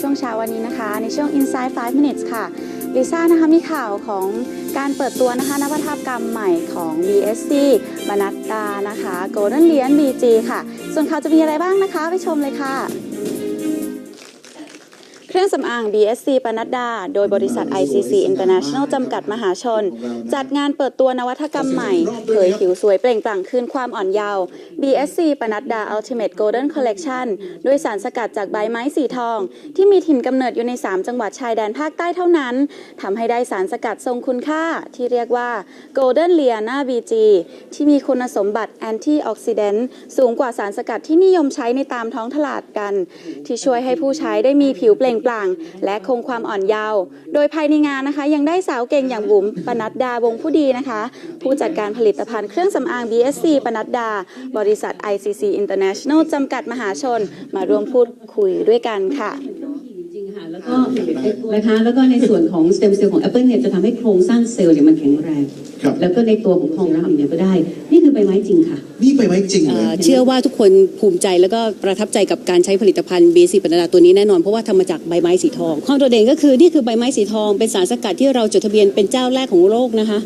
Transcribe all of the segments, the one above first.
ช่วงเช้าวันนี้นะคะ ในช่วง Inside 5 minutes ค่ะลิซ่านะคะมีข่าวของการเปิดตัวนะคะนวัตกรรมใหม่ของ BSC บนัตตานะคะ Golden Lion BG ค่ะ ส่วนข่าวจะมีอะไรบ้างนะคะ ไปชมเลยค่ะ รื่องสำอาง BSC ปนัดดา โดยบริษัท ICC International จำกัดมหาชน จัดงานเปิดตัวนวัตกรรมใหม่ เผยผิวสวยเปล่งปลั่งคืนความอ่อนเยาว์ BSC ปนัดดา Ultimate Golden Collection ด้วยสารสกัดจากใบไม้สีทอง ที่มีถิ่นกำเนิดอยู่ใน 3 จังหวัดชายแดนภาคใต้เท่านั้นทำให้ได้สารสกัดทรงคุณค่า ที่เรียกว่า Golden Liana BG ที่มีคุณสมบัติ Antioxidant สูงกว่าสารสกัดที่นิยมใช้ในตามท้องตลาดกัน ที่ช่วยให้ผู้ใช้ได้มีผิวเปล่งปลั่งและคงความอ่อนเยาว์โดยภายในงานนะคะ ยังได้สาวเก่งอย่างบุ๋มปนัดดาวงผู้ดีนะคะ ผู้จัดการผลิตภัณฑ์เครื่องสำอาง BSC ปนัดดา บริษัท ICC International จำกัดมหาชน มาร่วมพูดคุยด้วยกันค่ะ ก็นะคะแล้วก็ในส่วนของสเต็มเซลล์ของ Apple เนี่ยจะทำให้โครงสร้างเซลล์เนี่ยมันแข็งแรง ครับ แล้วก็ในตัวของทองคำเนี่ยก็ได้ นี่คือใบไม้จริงค่ะ นี่ไปไหมจริงเลเอ่ยอเชื่อว่าทุกคนภูมิใจแล้วก็ประทับใจกับการใช้ผลิตภัณฑ์ b ีซีปนาดาตัวนี้แน่นอนเพราะว่าทำมาจากใบไม้สีทองความโดดเด่นก็คือนี่คือใบไม้สีทอง เป็นสารสกัดที่เราจดทะเบียนเป็นเจ้าแรกของโลกนะคะ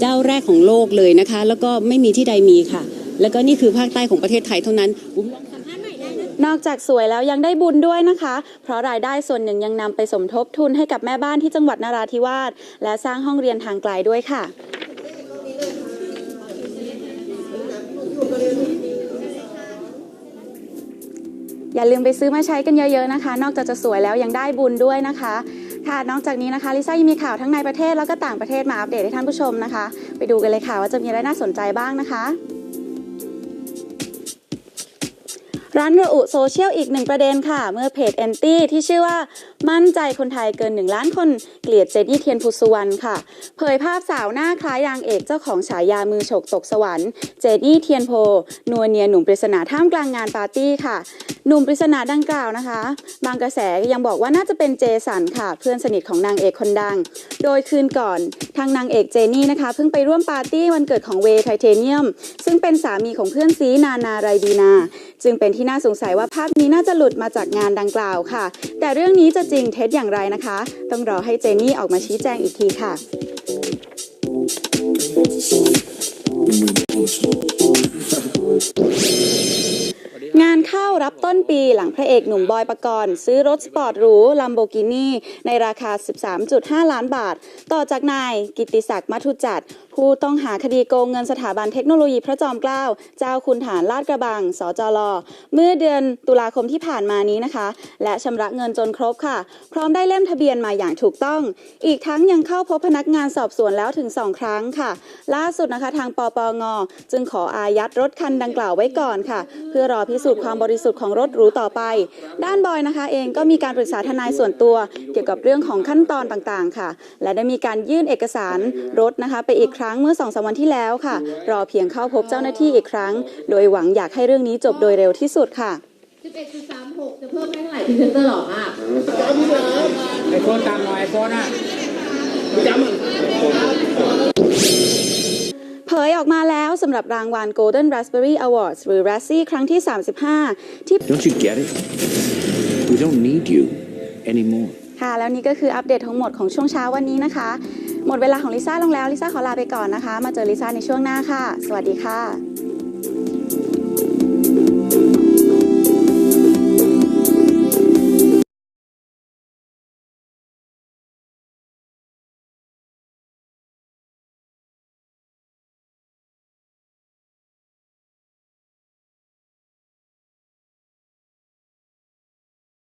เจ้าแรกของโลกเลยนะคะ แล้วก็ไม่มีที่ใดมีค่ะ แล้วก็นี่คือภาคใต้ของประเทศไทยเท่านั้น นอกจากสวยแล้วยังได้บุญด้วยนะคะ เพราะรายได้ส่วนหนึ่งยังนำไปสมทบทุนให้กับแม่บ้านที่จังหวัดนราธิวาสและสร้างห้องเรียนทางไกลด้วยค่ะอย่าลืมไปซื้อมาใช้กันเยอะๆนะคะ นอกจากจะสวยแล้วยังได้บุญด้วยนะคะ ค่ะ นอกจากนี้นะคะลิซ่ายังมีข่าวทั้งในประเทศแล้วก็ต่างประเทศมาอัปเดตให้ท่านผู้ชมนะคะ ไปดูกันเลยค่ะว่าจะมีอะไรน่าสนใจบ้างนะคะ ร้านระอุโซเชียลอีกหนึ่งประเด็นค่ะ เมื่อเพจแอนตี้ที่ชื่อว่ามั่นใจคนไทยเกินหนึ่งล้านคนเกลียดเจนี่เทียนภูสุวรรณค่ะ เผยภาพสาวหน้าคล้ายนางเอกเจ้าของฉายามือฉกตกสวรรค์เจนี่เทียนโพนัวเนียหนุ่มปริศนาท่ามกลางงานปาร์ตี้ค่ะ หนุ่มปริศนาดังกล่าวนะคะ บางกระแสยังบอกว่าน่าจะเป็นเจสันค่ะ เพื่อนสนิทของนางเอกคนดัง โดยคืนก่อนทางนางเอกเจนี่นะคะ เพิ่งไปร่วมปาร์ตี้วันเกิดของเวไทเทเนียม ซึ่งเป็นสามีของเพื่อนซีนานาไรบีนา จึงเป็นที่น่าสงสัยว่าภาพนี้น่าจะหลุดมาจากงานดังกล่าวค่ะ แต่เรื่องนี้จะจริงเท็จอย่างไรนะคะ ต้องรอให้เจนี่ออกมาชี้แจงอีกทีค่ะงานเข้ารับต้น ปีหลังพระเอกหนุ่มบอยปกรณ์ ซื้อรถสปอร์ตหรูลัมโบกินีในราคา 13.5 ล้านบาท ต่อจากนายกิติศักดิ์มัทุจัดผู้ต้องหาคดีโกงเงินสถาบันเทคโนโลยีพระจอมเกล้า เจ้าคุณฐานลาดกระบัง สจล เมื่อเดือนตุลาคมที่ผ่านมานี้นะคะ และชำระเงินจนครบค่ะ พร้อมได้เล่มทะเบียนมาอย่างถูกต้อง อีกทั้งยังเข้าพบพนักงานสอบสวนแล้วถึง 2 ครั้งค่ะ ล่าสุดนะคะทางปปง จึงขออายัดรถคันดังกล่าวไว้ก่อนค่ะ เพื่อรอพิสูจน์ความบริสุทธิ์ของรถรูต่อไป ด้านบอยนะคะเองก็มีการปรึกษาทนายส่วนตัว เกี่ยวกับเรื่องของขั้นตอนต่างๆ ค่ะ และได้มีการยื่นเอกสารรถนะคะ ไปอีกครั้งเมื่อ2อสวันที่แล้วค่ะ รอเพียงเข้าพบเจ้าหน้าที่อีกครั้ง โดยหวังอยากให้เรื่องนี้จบโดยเร็วที่สุดค่ะ11.36จะเพิ่มให้เท่าไหร่พรีเซนเตอร์หล่อมากไอโฟนตามหน่อยไอโฟนอะ สำหรับรางวัล Golden Raspberry Awards หรือ Razzie ครั้งที่ 35 ที่ Don't you get it? We don't need you anymore. ค่ะ แล้วนี่ก็คืออัปเดตทั้งหมดของช่วงเช้าวันนี้นะคะ หมดเวลาของลิซ่าลงแล้ว ลิซ่าขอลาไปก่อนนะคะ มาเจอลิซ่าในช่วงหน้าค่ะ สวัสดีค่ะ